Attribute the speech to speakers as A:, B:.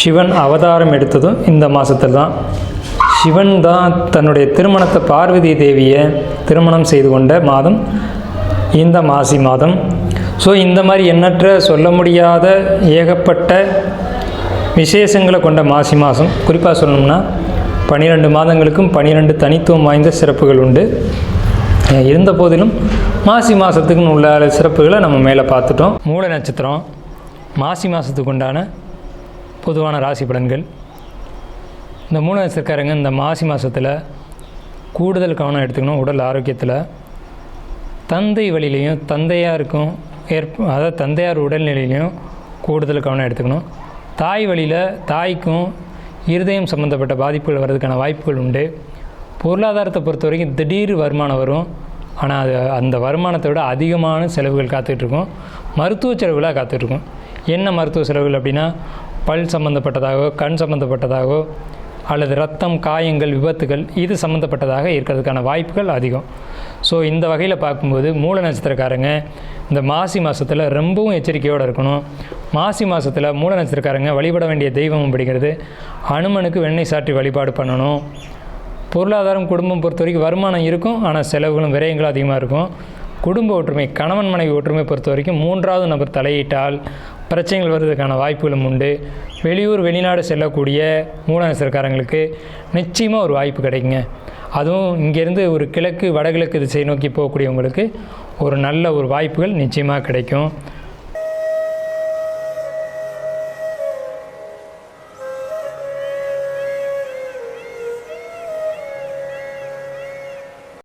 A: சிவன் அவதாரம் எடுத்ததும் இந்த மாதத்தில் தான். சிவன் தான் தன்னுடைய திருமணத்தை பார்வதி தேவியை திருமணம் செய்து கொண்ட மாதம் இந்த மாசி மாதம். ஸோ இந்த மாதிரி எண்ணற்ற சொல்ல முடியாத ஏகப்பட்ட விசேஷங்களை கொண்ட மாசி மாதம். குறிப்பாக சொல்லணும்னா பன்னிரெண்டு மாதங்களுக்கும் பன்னிரெண்டு தனித்துவம் வாய்ந்த சிறப்புகள் உண்டு. இருந்த போதிலும் மாசி மாதத்துக்குன்னு உள்ள சிறப்புகளை நம்ம மேலே பார்த்துட்டோம். மூல நட்சத்திரம் மாசி மாதத்துக்கு உண்டான பொதுவான ராசி பலன்கள். இந்த மூணு வயசுக்காரங்க இந்த மாசி மாதத்தில் கூடுதல் கவனம் எடுத்துக்கணும் உடல் ஆரோக்கியத்தில். தந்தை வழியிலையும் தந்தையாருக்கும் ஏற்ப அதாவது தந்தையார் உடல்நிலையிலையும் கூடுதல் கவனம் எடுத்துக்கணும். தாய் வழியில் தாய்க்கும் இருதயம் சம்மந்தப்பட்ட பாதிப்புகள் வர்றதுக்கான வாய்ப்புகள் உண்டு. பொருளாதாரத்தை பொறுத்த வரைக்கும் திடீர் வருமானம் வரும். ஆனால் அது அந்த வருமானத்தை விட அதிகமான செலவுகள் காத்துட்ருக்கும் மருத்துவ செலவுகளாக காத்துட்ருக்கும் என்ன மருத்துவ செலவுகள் அப்படின்னா பல் சம்மந்தப்பட்டதாகவோ கண் சம்மந்தப்பட்டதாகவோ அல்லது ரத்தம் காயங்கள் விபத்துகள் இது சம்மந்தப்பட்டதாக இருக்கிறதுக்கான வாய்ப்புகள் அதிகம். ஸோ இந்த வகையில் பார்க்கும்போது மூல நட்சத்திரக்காரங்க இந்த மாசி மாதத்தில் ரொம்பவும் எச்சரிக்கையோடு இருக்கணும். மாசி மாதத்தில் மூல நட்சத்திரக்காரங்க வழிபட வேண்டிய தெய்வம் அப்படிங்கிறது அனுமனுக்கு வெண்ணெய் சாற்றி வழிபாடு பண்ணணும். பொருளாதாரம் குடும்பம் பொறுத்த வரைக்கும் வருமானம் இருக்கும் ஆனால் செலவுகளும் விரயங்களும் அதிகமாக இருக்கும். குடும்ப ஒற்றுமை கணவன் மனைவி ஒற்றுமை பொறுத்த வரைக்கும் மூன்றாவது நபர் தலையிட்டால் பிரச்சனைகள் வர்றதுக்கான வாய்ப்புகளும் உண்டு. வெளியூர் வெளிநாடு செல்லக்கூடிய மூல நிச்சயமாக ஒரு வாய்ப்பு கிடைக்குங்க. அதுவும் இங்கேருந்து ஒரு கிழக்கு வடகிழக்கு திசை நோக்கி போகக்கூடியவங்களுக்கு ஒரு நல்ல ஒரு வாய்ப்புகள் நிச்சயமாக கிடைக்கும்.